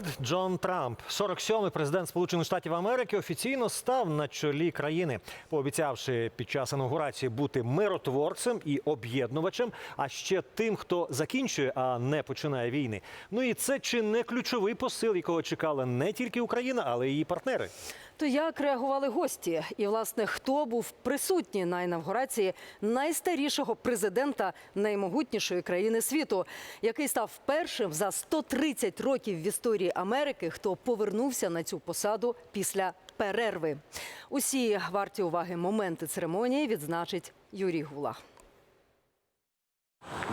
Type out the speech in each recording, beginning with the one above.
Дональд Джон Трамп, 47-й президент Сполучених Штатів Америки, офіційно став на чолі країни, пообіцявши під час інаугурації бути миротворцем і об'єднувачем, а ще тим, хто закінчує, а не починає війни. Ну і це чи не ключовий посил, якого чекала не тільки Україна, але й її партнери. То як реагували гості? І власне хто був присутній на інавгурації найстарішого президента наймогутнішої країни світу, який став першим за 130 років в історії Америки, хто повернувся на цю посаду після перерви? Усі варті уваги моменти церемонії відзначить Юрій Гулах.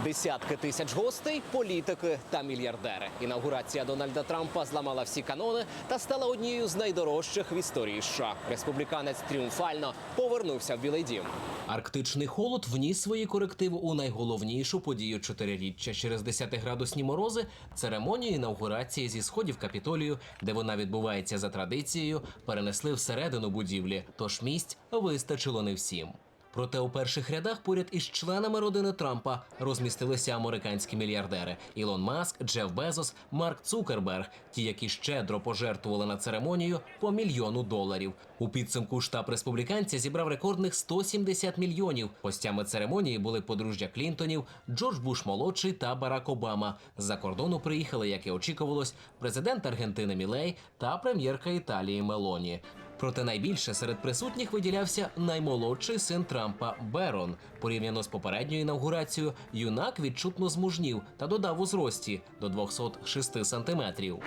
Десятки тисяч гостей, політики та мільярдери. Інаугурація Дональда Трампа зламала всі канони та стала однією з найдорожчих в історії США. Республіканець тріумфально повернувся в Білий Дім. Арктичний холод вніс свої корективи у найголовнішу подію чотириріччя. Через 10-градусні морози церемонію інаугурації зі сходів Капітолію, де вона відбувається за традицією, перенесли всередину будівлі. Тож місць вистачило не всім. Проте у перших рядах поряд із членами родини Трампа розмістилися американські мільярдери Ілон Маск, Джеф Безос, Марк Цукерберг, ті, які щедро пожертвували на церемонію по мільйону доларів. У підсумку штаб республіканця зібрав рекордних 170 мільйонів. Гостями церемонії були подружжя Клінтонів, Джордж Буш молодший та Барак Обама. З-за кордону приїхали, як і очікувалось, президент Аргентини Мілей та прем'єрка Італії Мелоні. Проте найбільше серед присутніх виділявся наймолодший син Трампа Берон. Порівняно з попередньою інаугурацією, юнак відчутно змужнів та додав у зрості до 206 сантиметрів.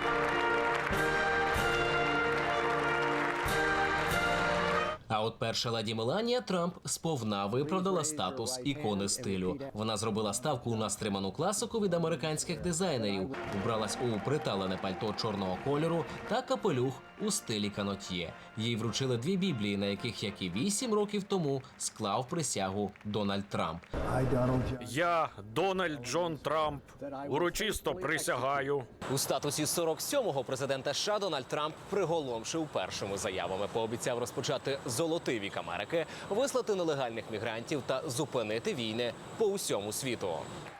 А от перша леді Меланія Трамп сповна виправдала статус ікони стилю. Вона зробила ставку на стриману класику від американських дизайнерів, вбралась у приталене пальто чорного кольору та капелюх у стилі канотьє. Їй вручили дві біблії, на яких, як і вісім років тому, склав присягу Дональд Трамп. Я, Дональд Джон Трамп, урочисто присягаю. У статусі 47-го президента США Дональд Трамп приголомшив першими заявами. Пообіцяв розпочати золотий вік Америки, вислати нелегальних мігрантів та зупинити війни по усьому світу.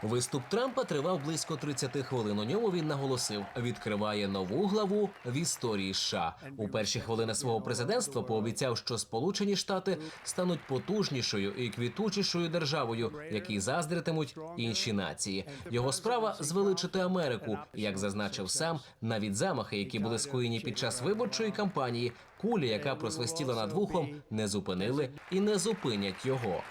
Виступ Трампа тривав близько 30 хвилин. У ньому він наголосив, відкриває нову главу в історії США. У перші хвилини свого президентства пообіцяв, що Сполучені Штати стануть потужнішою і квітучішою державою, якій заздритимуть інші нації. Його справа звеличити Америку, як зазначив сам, навіть замахи, які були скоєні під час виборчої кампанії, кулі, яка просвистіла над вухом, не зупинили і не зупинять його.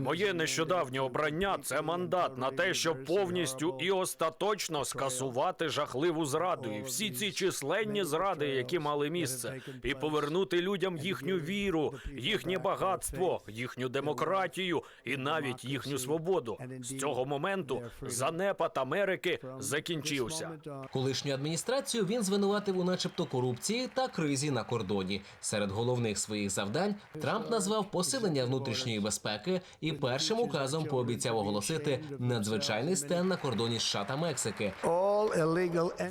Моє нещодавнє обрання це мандат на те, щоб повністю і остаточно скасувати жахливу зраду і всі ці численні зради, які мали місце, і повернути людям їхню віру, їхнє багатство, їхню демократію і навіть їхню свободу. З цього моменту занепад Америки закінчився. Колишню адміністрацію він звинуватив у, начебто, корупції та кризі на кордоні. Серед головних своїх завдань Трамп назвав посилення внутрішньої безпеки і першим указом пообіцяв оголосити надзвичайний стен на кордоні США та Мексики.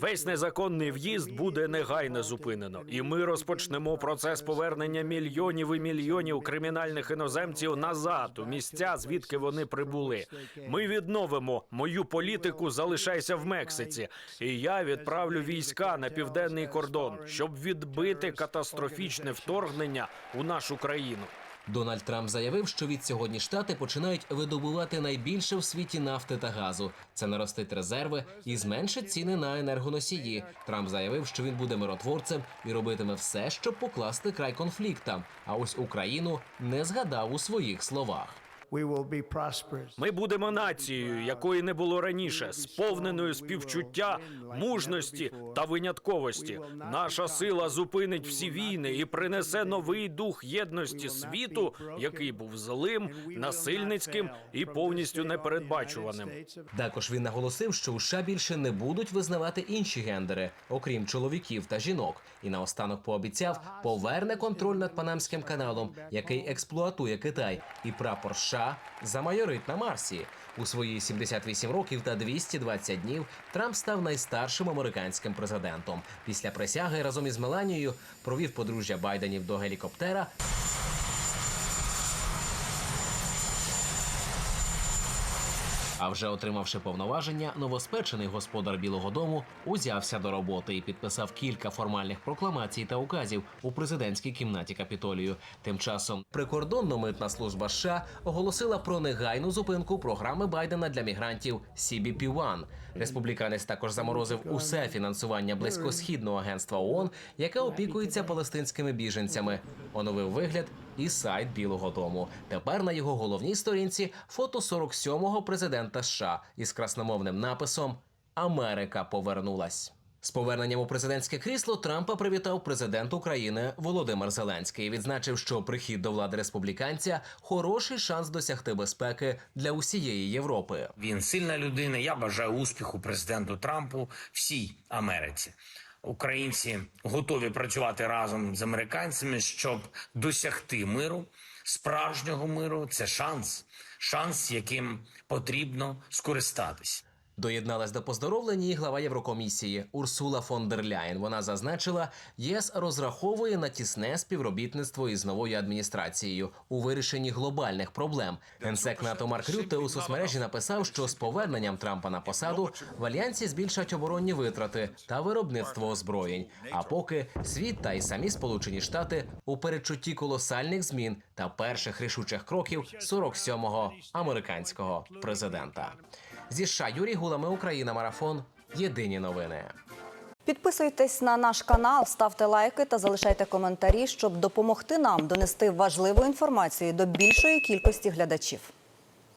Весь незаконний в'їзд буде негайно зупинено, і ми розпочнемо процес повернення мільйонів і мільйонів кримінальних іноземців назад у місця, звідки вони прибули. Ми відновимо мою політику залишайся в Мексиці, і я відправлю війська на південний кордон, щоб відбити катастрофічне вторгнення у нашу країну. Дональд Трамп заявив, що від сьогодні штати починають видобувати найбільше в світі нафти та газу. Це наростить резерви і зменшить ціни на енергоносії. Трамп заявив, що він буде миротворцем і робитиме все, щоб покласти край конфліктам. А ось Україну не згадав у своїх словах. We will be prosperous. Ми будемо нацією, якої не було раніше, сповненою співчуття, мужності та винятковості. Наша сила зупинить всі війни і принесе новий дух єдності світу, який був злим, насильницьким і повністю непередбачуваним. Також він наголосив, що у США більше не будуть визнавати інші гендери, окрім чоловіків та жінок. І наостанок пообіцяв поверне контроль над Панамським каналом, який експлуатує Китай, і прапор США США замайорить на Марсі. У свої 78 років та 220 днів Трамп став найстаршим американським президентом. Після присяги разом із Меланією провів подружжя Байденів до гелікоптера. А вже отримавши повноваження, новоспечений господар Білого Дому узявся до роботи і підписав кілька формальних прокламацій та указів у президентській кімнаті Капітолію. Тим часом прикордонно-митна служба США оголосила про негайну зупинку програми Байдена для мігрантів CBP-1. Республіканець також заморозив усе фінансування близькосхідного агентства ООН, яке опікується палестинськими біженцями. Оновив вигляд і сайт Білого Дому. Тепер на його головній сторінці фото 47-го президента США із красномовним написом Америка повернулась. З поверненням у президентське крісло Трампа привітав президент України Володимир Зеленський. і Відзначив, що прихід до влади республіканця хороший шанс досягти безпеки для усієї Європи. Він сильна людина. Я бажаю успіху президенту Трампу всій Америці. Українці готові працювати разом з американцями, щоб досягти миру, справжнього миру. Це шанс, шанс, яким потрібно скористатись. Доєдналась до поздоровлення і глава Єврокомісії Урсула фон дер Ляєн. Вона зазначила, ЄС розраховує на тісне співробітництво із новою адміністрацією у вирішенні глобальних проблем. Генсек НАТО Марк Рютте у соцмережі написав, що з поверненням Трампа на посаду в альянсі збільшать оборонні витрати та виробництво озброєнь. А поки світ та й самі Сполучені Штати у передчутті колосальних змін та перших рішучих кроків 47-го американського президента. Зі США Юрій Гулами, Україна, марафон. Єдині новини. Підписуйтесь на наш канал, ставте лайки та залишайте коментарі, щоб допомогти нам донести важливу інформацію до більшої кількості глядачів.